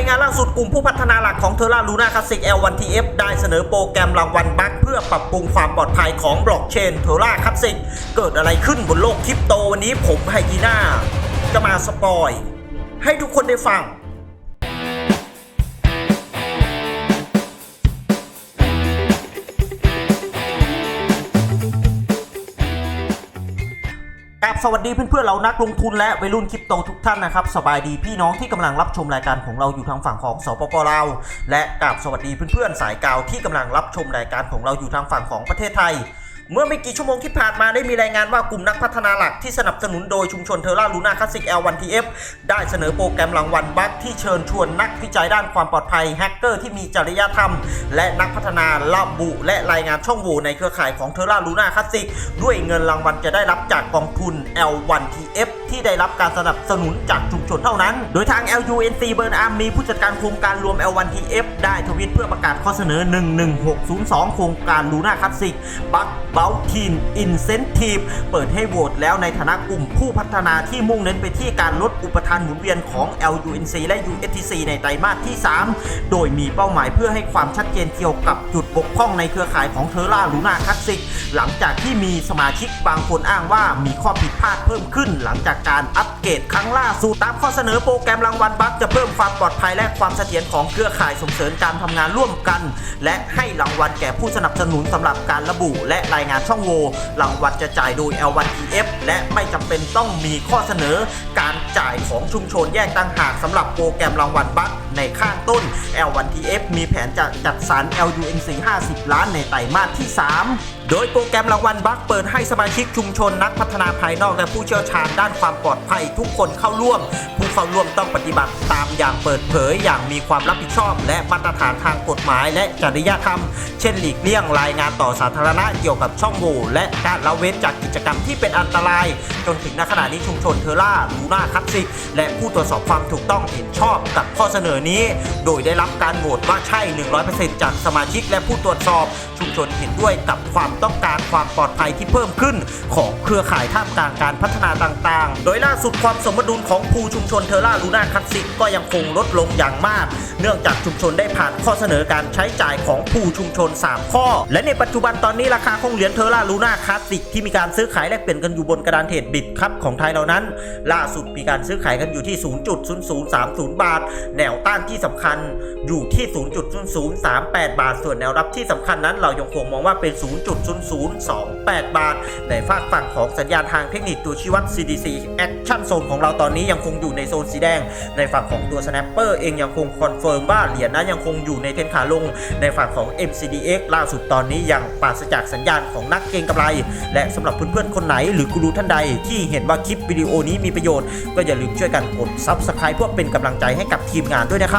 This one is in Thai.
ายงานล่าสุดกลุ่มผู้พัฒนาหลักของเทอร่าลูน่าคลาสิก L1TF ได้เสนอโปรแกรมรางวัลบัคเพื่อปรับปรุงความปลอดภัยของบล็อกเชนเทอร่าคลาสสิกเกิดอะไรขึ้นบนโลกคริปโตวันนี้ผมไฮยีน่าจะมาสปอย ให้ทุกคนได้ฟัง กับสวัสดีเพื่อนๆเรานักลงทุนและวัยรุ่นคริปโตทุกท่านนะครับสบายดีพี่น้องที่กำลังรับชมรายการของเราอยู่ทางฝั่งของสปปลาวและกับสวัสดีเพื่อนๆสายกาวที่กำลังรับชมรายการของเราอยู่ทางฝั่งของประเทศไทย เมื่อไม่กี่ชั่วโมงที่ผ่านมาได้มีรายงานว่ากลุ่มนักพัฒนาหลักที่สนับสนุนโดยชุมชนเทอร่าลูน่าคลาสสิก L1TF ได้เสนอโปรแกรมรางวัลบัคที่เชิญชวนนักวิจัยด้านความปลอดภัยแฮกเกอร์ที่มีจริยธรรม และนักพัฒนาระบุและรายงานช่องโหว่ในเครือข่ายของเทอร่าลูน่าคลาสสิก ด้วยเงินรางวัลจะได้รับจากกองทุน L1TF ที่ได้รับการสนับสนุนจากชุมชนเท่านั้น โดยทาง LUNC เบิร์นอาร์มมีผู้จัดการโครงการรวม L1TF ได้ทวิตเพื่อประกาศข้อเสนอ 11602 โครงการลูน่าคลาสสิกบัค About Teen Incentive เปิดให้โหวตแล้วในฐานะกลุ่มผู้พัฒนาที่มุ่งเน้นไปที่การลดอุปทานหมุนเวียนของ LUNC และ USTC ในไตรมาสที่ 3 โดยมีเป้าหมายเพื่อให้ความชัดเจนเกี่ยวกับจุดบกพร่องในเครือข่ายของเทอร่าลูนาคลาสสิกหลังจากที่มีสมาชิกบางคนอ้างว่ามีข้อผิดพลาดเพิ่มขึ้น หลังจากการอัปเกรดครั้งล่าสุดตามข้อเสนอโปรแกรมรางวัลบัคจะเพิ่มความปลอดภัยและความเสถียรของเครือข่ายส่งเสริมการทำงานร่วมกัน และให้รางวัลแก่ผู้สนับสนุนสำหรับการระบุและรายงานช่องโหว่รางวัลจะจ่ายโดย L1TF และไม่จำเป็นต้องมีข้อเสนอการจ่ายของชุมชนแยกต่างหากสำหรับโปรแกรมรางวัลบัคในข้างต้น L1TF มีแผนจะจัดสรร LUNC 50 ล้านในไตรมาสที่ 3โดยโปรแกรมรางวัลบัคเปิดให้สมาชิกชุมชนนักพัฒนาภายนอกและผู้เชี่ยวชาญด้านความปลอดภัยทุกคนเข้าร่วมผู้เข้าร่วมต้องปฏิบัติตามอย่างเปิดเผยอย่างมีความรับผิดชอบ และมาตรฐานทางกฎหมาย และจริยธรรม เช่นหลีกเลี่ยงรายงานต่อสาธารณะเกี่ยวกับช่องโหว่และการละเว้นจากกิจกรรมที่เป็นอันตราย จนถึงณขณะนี้ชุมชนเทอร่าลูน่าคลาสสิกและผู้ตรวจสอบความถูกต้องเห็นชอบกับข้อเสนอนี้ โดยได้รับการโหวตว่าใช่ 100%จากสมาชิกและผู้ตรวจสอบ ชุมชนเห็นด้วยกับความต้องการความปลอดภัยที่เพิ่มขึ้น ของเครือข่ายท่ามกลางการพัฒนาต่างๆ โดยล่าสุดความสมดุลของภูชุมชนเทอร่าลูน่าคลาสสิกก็ยังคงลดลงอย่างมาก เนื่องจากชุมชนได้ผ่านข้อเสนอการใช้จ่ายของภูชุมชน 3 ข้อ และในปัจจุบันตอนนี้ราคาของเหรียญเทอร่าลูน่าคลาสสิกที่มีการซื้อขายแลกเปลี่ยนกันอยู่บนกระดานเทรดบิตครับของไทยเรานั้น ล่าสุดมีการซื้อขายกันอยู่ที่ 0.0030 บาท แนวต้านที่สำคัญอยู่ที่ 0.0038 บาท ส่วนแนวรับที่สำคัญนั้นเรายังคงมองว่าเป็น 0.0028 บาท ในฝากฝั่งของสัญญาณทางเทคนิคตัวชี้วัด CDC Action Zone ของเราตอนนี้ยังคงอยู่ในโซนสีแดง ในฝั่งของตัว Snapper เองยังคงคอนเฟิร์มว่าเหรียญนั้นยังคงอยู่ในเทรนขาลง ในฝั่งของ MCDX ล่าสุดตอนนี้ยังปราศจากสัญญาณของนักเก็งกำไร และสำหรับเพื่อนๆคนไหนหรือกูรูท่านใด ที่เห็นว่าคลิปวิดีโอนี้มีประโยชน์ ก็อย่าลืมช่วยกันกด Subscribe เพื่อเป็นกำลังใจให้กับทีมงานด้วยนะครับ